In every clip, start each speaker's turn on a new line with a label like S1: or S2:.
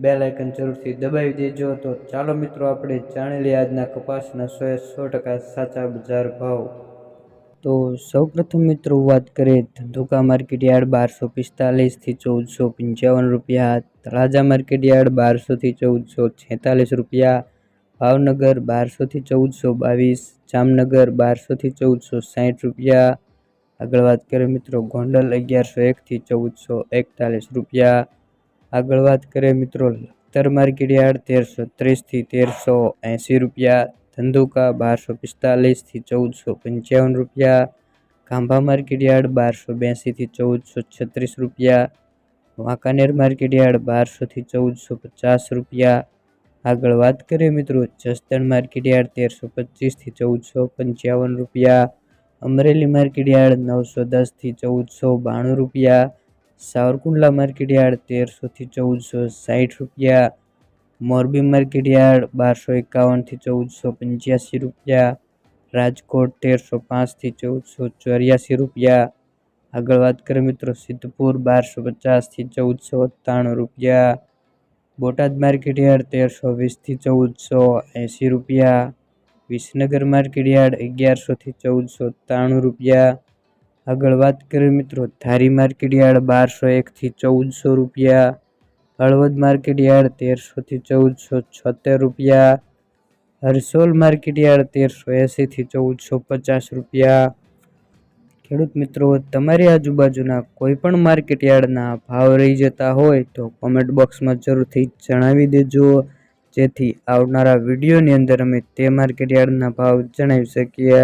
S1: બેલ લાયકન જરૂરથી દબાવી દેજો. તો ચાલો મિત્રો, આપણે જાણી લઈએ આજના કપાસના સો સો ટકા સાચા બજાર ભાવ. તો સૌપ્રથમ મિત્રો, વાત કરીએ ધંધુકા માર્કેટ યાર્ડ બારસો પિસ્તાલીસથી ચૌદસો પંચાવન રૂપિયા, તળાજા માર્કેટ યાર્ડ બારસોથી ચૌદસો છેતાલીસ રૂપિયા, ભાવનગર બારસોથી ચૌદસો બાવીસ, જામનગર બારસોથી ચૌદસો સાહીઠ રૂપિયા. આગળ વાત કરીએ મિત્રો, ગોંડલ અગિયારસો એકથી ચૌદસો એકતાલીસ રૂપિયા. આગળ વાત કરીએ મિત્રો, લખતર માર્કેટ તેરસો ત્રીસથી તેરસો એંસી રૂપિયા, ધંધુકા બારસો પિસ્તાલીસથી ચૌદસો પંચાવન રૂપિયા, ખાંભા માર્કેટયાર્ડ બારસો બ્યાસીથી ચૌદસો છત્રીસ રૂપિયા, વાંકાનેર માર્કેટયાર્ડ બારસોથી ચૌદસો પચાસ રૂપિયા. આગળ વાત કરીએ મિત્રો, જસદણ માર્કેટયાર્ડ તેરસો પચીસથી ચૌદસો પંચાવન રૂપિયા, અમરેલી માર્કેટયાર્ડ નવસો દસથી ચૌદસો બાણું રૂપિયા સાવરકુંડલા માર્કેટ યાર્ડ તેરસોથી ચૌદસો સાઠ રૂપિયા, મોરબી માર્કેટ યાર્ડ બારસો એકાવનથી ચૌદસો પંચ્યાસી રૂપિયા, રાજકોટ તેરસો પાંચથી ચૌદસો ચોર્યાસી રૂપિયા. આગળ વાત કરીએ મિત્રો, સિદ્ધપુર બારસો પચાસથી ચૌદસો ત્રાણું રૂપિયા. બોટાદ માર્કેટ યાર્ડ તેરસો વીસથી ચૌદસો એંસી રૂપિયા. વિસનગર માર્કેટ યાર્ડ અગિયારસોથી ચૌદસો ત્રાણું રૂપિયા. આગળ વાત કરીએ મિત્રો, ધારી માર્કેટ યાર્ડ બારસો એકથી ચૌદસો રૂપિયા, હળવદ માર્કેટ યાર્ડ તેરસોથી ચૌદસો છોતેર રૂપિયા, હરસોલ માર્કેટ યાર્ડ તેરસો એંસીથી ચૌદસો પચાસ રૂપિયા. ખેડૂત મિત્રો, તમારી આજુબાજુના કોઈ પણ માર્કેટ યાર્ડના ભાવ રહી જતા હોય તો કોમેન્ટ બોક્સમાં જરૂરથી જણાવી દેજો, જેથી આવનારા વિડીયોની અંદર અમે તે માર્કેટ યાર્ડના ભાવ જણાવી શકીએ.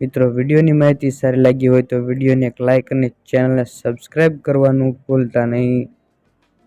S1: મિત્રો, વિડીયોની માહિતી સારી લાગી હોય તો વિડીયોને એક લાઇક અને ચેનલને સબસ્ક્રાઈબ કરવાનું ભૂલતા નહીં.